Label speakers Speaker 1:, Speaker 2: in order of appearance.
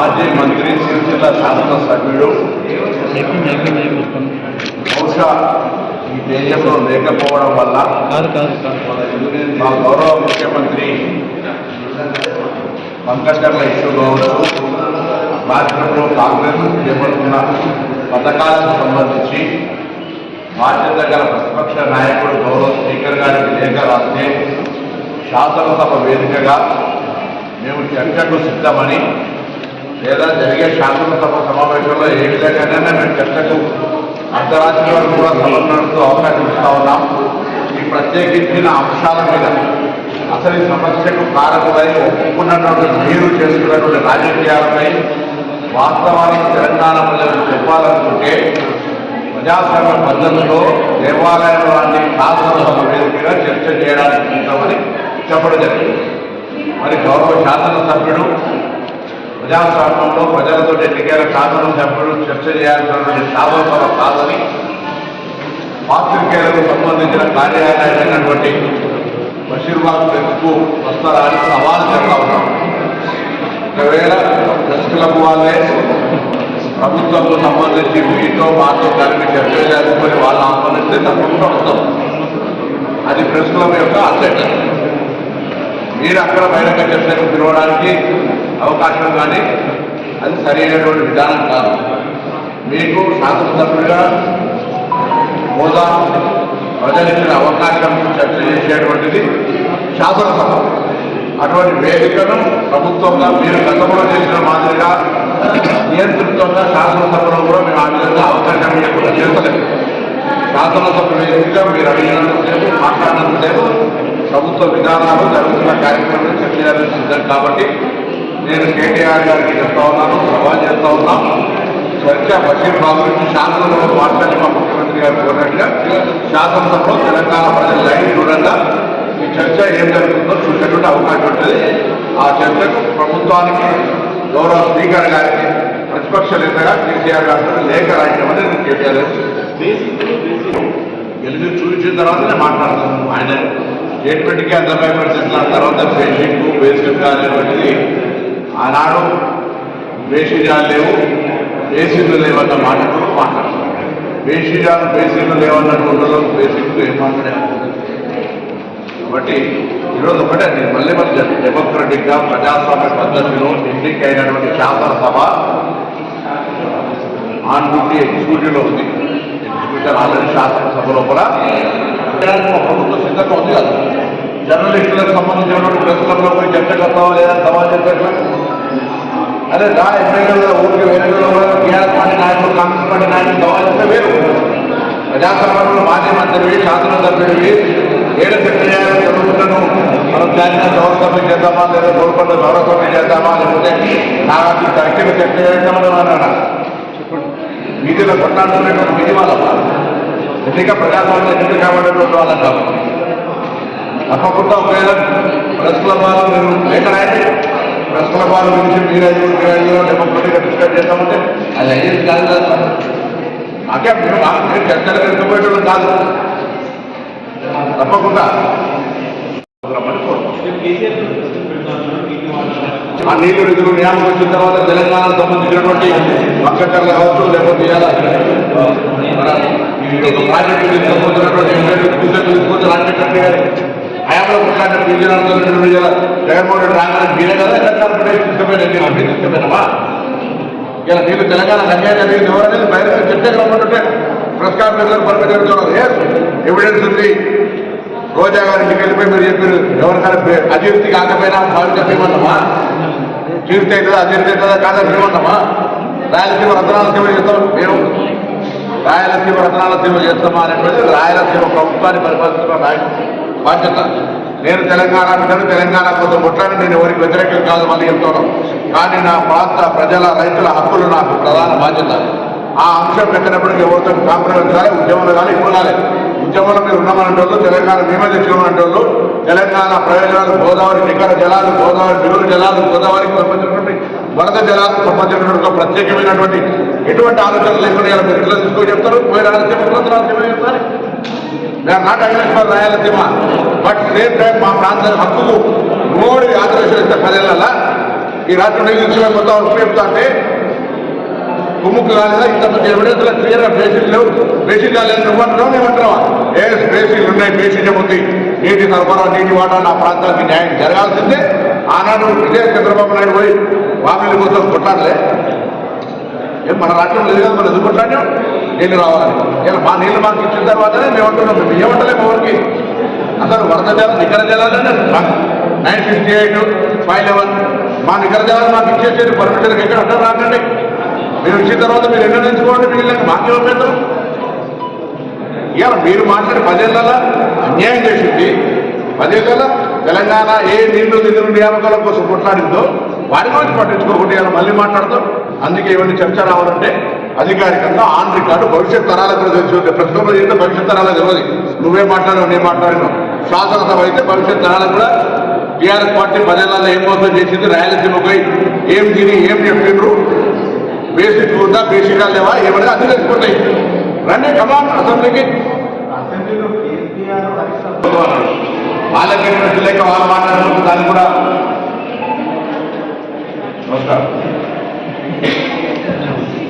Speaker 1: మాజీ మంత్రి సిరిసిల్ల శాసన సభ్యుడు. బహుశా ఈ దేశంలో లేకపోవడం వల్ల మా గౌరవ ముఖ్యమంత్రి పంకజర్ల ఇష్యూ కావచ్చు రాష్ట్రంలో కాంగ్రెస్ చేపడుతున్న పథకాలకు సంబంధించి బాధ్యత గల ప్రతిపక్ష నాయకుడు గౌరవ స్పీకర్ గారికి లేఖ రాస్తే శాసనసభ వేదికగా మేము చర్చకు సిద్ధమని లేదా జరిగే శాసనసభ సమావేశంలో ఏ విధంగానైనా మేము చర్చకు అర్ధరాత్రి వరకు కూడా సభలు నడుపుతూ అవకాశం ఇస్తా ఉన్నాం. ఈ ప్రత్యేకించిన అంశాల మీద అసలు ఈ సమస్యకు కారకులై ఒప్పుకున్నటువంటి మీరు చేస్తున్నటువంటి రాజకీయాలపై వాస్తవానికి తెలంగాణ ప్రజలకు చెప్పాలనుకుంటే ప్రజాస్వామ్య పద్ధతిలో దేవాలయం లాంటి శాసనసభ వేదికగా చర్చ చేయడానికి ఉంటామని చెప్పడం జరిగింది మరి గౌరవ శాసనసభ్యుడు ప్రజాస్వామ్యంలో ప్రజలతో ఎన్నికైన చెప్పడం చర్చ చేయాల్సినటువంటి శాసనసభ కాదని పాత్రికేయులకు సంబంధించిన కార్యాలయమైనటువంటి బషీర్బాగ్ ప్రెస్కు వస్తారని సవాల్ చేస్తా ఉన్నాం. ఒకవేళ ప్రెస్ క్లబ్ వాళ్ళే ప్రభుత్వంతో సంబంధించి మీతో మాతో కలిపి చర్చ చేసుకొని వాళ్ళు ఆహ్వానిస్తే తప్పకుండా వస్తాం. అది ప్రెస్ క్లబ్ యొక్క అసెట్. మీరు అక్కడ బహిరంగ చర్చకు పిలవడానికి అవకాశం కానీ అది సరైనటువంటి విధానం కాదు. మీకు శాసనసభ్యుడిగా హోదా ప్రజలిచ్చిన అవకాశం చర్చ చేసేటువంటిది శాసనసభ. అటువంటి వేదికను ప్రభుత్వంగా మీరు గతంలో చేసిన మాదిరిగా నియంత్రితంగా శాసనసభలో కూడా మేము ఆ విధంగా అవకాశం ఇవ్వకుండా చేస్తలేదు. శాసనసభ వేదికగా మీరు అడిగినంతసేపు మాట్లాడినంతసేపు ప్రభుత్వ విధానాలు జరుగుతున్న కార్యక్రమాలు చర్చ చేయాల్సి సిద్ధం కాబట్టి నేను కేటీఆర్ గారికి చెప్తా ఉన్నాను సవాల్ చేస్తా ఉన్నాం. చర్చ బషీర్ బాబు నుంచి శాసనసభ మాట్లాడి మా ముఖ్యమంత్రి గారు కోరినట్టుగా శాసనసభలో తెలంగాణ ప్రజల లైన్ చూడంగా ఈ చర్చ ఏం జరుగుతుందో చూసేటువంటి అవకాశం ఉంటుంది. ఆ చర్చకు ప్రభుత్వానికి గౌరవ స్పీకర్ గారికి ప్రతిపక్ష నేతగా కేసీఆర్ గారు లేఖ రాయటమని నేను కేటీఆర్ గెలిచి చూపించిన తర్వాత నేను మాట్లాడతాను ఆయన స్టేట్మెంట్కి అంత భయపడుతున్న తర్వాత బేసిక్ బేసిక్ అనేటువంటిది ఆనాడు బేసిజాలు లేవు బేసిన్లు లేవన్న మాట కూడా మాట్లాడతాను బేసిజాలు బేసిక్లు లేవన్నటువంటి వాళ్ళకు బేసిక్లు ఏం మాట్లాడారు? కాబట్టి ఈరోజు ఒకటే నేను మళ్ళీ మళ్ళీ డెమోక్రటిక్గా ప్రజాస్వామ్య పద్ధతిలో ఎన్నికైనటువంటి శాసనసభ ఆన్ డ్యూటీ ఎగ్జిక్యూటివ్లో ఉంది. ఎగ్జిక్యూటివ్ ఆల్రెడీ శాసనసభ లోపల ప్రభుత్వ మా సిద్ధంగా ఉంది కదా. జర్నలిస్టులకు సంబంధించినటువంటి ప్రెస్ క్లబ్లో పోయి చర్చ కట్టావా లేదా సవాల్ చేసేట్లా అదే దా ఎమ్మెల్యేలో ఊరికి ఎన్నికల్లో టీఆర్ఎస్ పార్టీ నాయకులు కాంగ్రెస్ పార్టీ నాయకులు సవాల్ వేరు. ప్రజాసభలో మాజీ మంత్రివి శాసనసభ్యుడివి ఏడు సెక్రటరీ జరుగుతున్నాను మనం దానిని గౌరవసభ్యులు చేద్దామా లేదా గోల్కొండ గౌరవసభ్యులు చేద్దామా లేకపోతే నాకు తరగతి చర్చ చేద్దామని అన్నాడు. వీధిలో కొట్టాడుతున్నటువంటి విధి వాళ్ళ ఎన్నిక ప్రజాస్వామ్య ఎన్నిక కాబడినటువంటి వాళ్ళం కాదు తప్పకుండా ఒకవేళ ప్రెస్ క్లబ్ వాళ్ళు మీరు లేఖ రాయండి. ప్రెస్ క్లబ్ గురించి మీరు ఐదు మీరు ఐదు డెమోక్రటిక్గా డిస్కస్ చేస్తామంటే. అది అయ్యేది కాదు కదా. నాకే మీరు మా- మీరు చర్చలకు ఎత్తుకుపోయేటప్పుడు కాదు. తప్పకుండా. ఆ నీళ్ళు నిధులు నియామకం వచ్చిన తర్వాత తెలంగాణకు సంబంధించినటువంటి పక్కకర్లు కావచ్చు లేకపోతే ప్రాజెక్టు తీసుకొని రాజశేఖర్ గారి హయాంలో కొట్లాడిన పీజనాలు జగన్మోహన్ రెడ్డి రాగానే మీరే కదా తెలంగాణ ప్రదేశ్ తీసుకుపోయిన ఎన్ని ఇలా నీకు తెలంగాణ అన్యాయం జరిగింది ఎవరనేది బయట చర్చకు రమ్మంటుంటే ప్రెస్ కాన్ఫరెన్స్ పర్మిట్ జరుగుతున్నారు ఎవిడెన్స్ ఉంది. రోజా గారి ఇంటికి వెళ్ళిపోయి మీరు చెప్పారు. ఎవరికైనా అజీర్తి కాకపోయినా భావి చెప్పేమన్నామా తీర్థ అవుతుందా అజీర్తి అవుతుందా కాదని ఏమన్నామా రాయలసీమ రత్నాల సీమ చేస్తాం మేము. రాయలసీమ రత్నాల సీమ చేస్తామా అనేటువంటి రాయలసీమ ప్రభుత్వాన్ని పరిపాలిస్తున్న. నాయకుడు బాధ్యత. నేను తెలంగాణ బిడ్డను తెలంగాణ కోసం కొట్లాడి నేను ఎవరికి వ్యతిరేకం కాదు మళ్ళీ చెప్తాను కానీ నా ప్రాంత ప్రజల రైతుల హక్కులు నాకు ప్రధాన బాధ్యత. ఆ అంశం పెట్టినప్పటికీ ఎవరితో కాంప్రమైజ్ కానీ ఉద్యమంలో కానీ ఇప్పుడు కాలేదు ఉద్యమంలో మీరు ఉన్నామనే వాళ్ళు తెలంగాణ మేమే తెచ్చుకున్నటువంటి వాళ్ళు తెలంగాణ ప్రయోజనాలు గోదావరి నికర జలాలు గోదావరి మిగులు జలాలు గోదావరికి సంబంధించినటువంటి వరద జలాలకు సంబంధించినటువంటి ఒక ప్రత్యేకమైనటువంటి ఎటువంటి ఆలోచన లేకుండా మీరు ఇట్లా తీసుకొని చెప్తారు? పోయి రాయలసీమ ఉత్తర రాయలసీమ చెప్తారు we're not against for Rayalaseema but same time మా ప్రాంతాల హక్కుకు మోడీ ఆదర్శం ఇస్తే పదేళ్ళ ఈ రాష్ట్రం నిలిచిపోయి మొత్తం ఉపయోగిస్తా అంటే కుమ్ముకు కాలేదా ఇంతమంది ఎవిడెన్స్లో క్లియర్గా బేసిక్ లేవు. బేసిక్ కాలేదు నువ్వు అంటున్నావు ఏ బేసిక్లు ఉన్నాయి బేసిక్ ఏముంది నీటి సరఫరా నీటి వాటా నా ప్రాంతానికి న్యాయం జరగాల్సిందే. ఆనాడు ఇదే చంద్రబాబు నాయుడు పోయి వామిలి కోసం కొట్లాడలే. ఏం మన రాష్ట్రం లేదు కదా మనం ఎందుకు కొట్లాడినాం? నీళ్ళు రావాలి. ఇలా మా నీళ్ళు మాకు ఇచ్చిన తర్వాతనే మేము అంటున్నాం మేము ఏమంటలేము ఎవరికి? అసలు వరద జలం నికర జలాలనే nine fifty eight five eleven మా నికర జలాలు మాకు ఇచ్చేసేది పర్మిషన్ ఎక్కడ అంటారు రాకండి. మీరు ఇచ్చిన తర్వాత మీరు ఎన్నో తెచ్చుకోండి వీళ్ళకి మాకే పెడతాం ఇవాళ మీరు మాట్లాడి పదేళ్ళ అన్యాయం చేసింది. పదేళ్ళ తెలంగాణ ఏ నీళ్ళు నిధులు నియామకాల కోసం కొట్లాడిందో వారి గురించి పట్టించుకోకుండా ఇలా మళ్ళీ మాట్లాడతాం అందుకే ఇవన్నీ చర్చ రావాలంటే అధికారికంగా ఆన్ రికార్డు భవిష్యత్ తరాలకు కూడా తెలిసి ఉంటే ప్రస్తుతంలో ఏంటో భవిష్యత్ తరాలకు తెలియదు నువ్వే మాట్లాడావు నేను మాట్లాడినావు. శాసనసభ అయితే భవిష్యత్ తరాలకు కూడా టీఆర్ఎస్ పార్టీ పదేళ్ళలో ఏం మోసం చేసింది? రాయలసీమపై ఏం తిని ఏం చెప్పిండ్రు? బేసిక్ ఉందా బేసిక్ లేవా ఏమన్నా అన్ని తెలిసిపోతాయి. రండి కమాన్ అసెంబ్లీకి. వాళ్ళకి పెట్టినట్టు లేక వాళ్ళు మాట్లాడుతున్నారు దాన్ని కూడా నమస్కారం.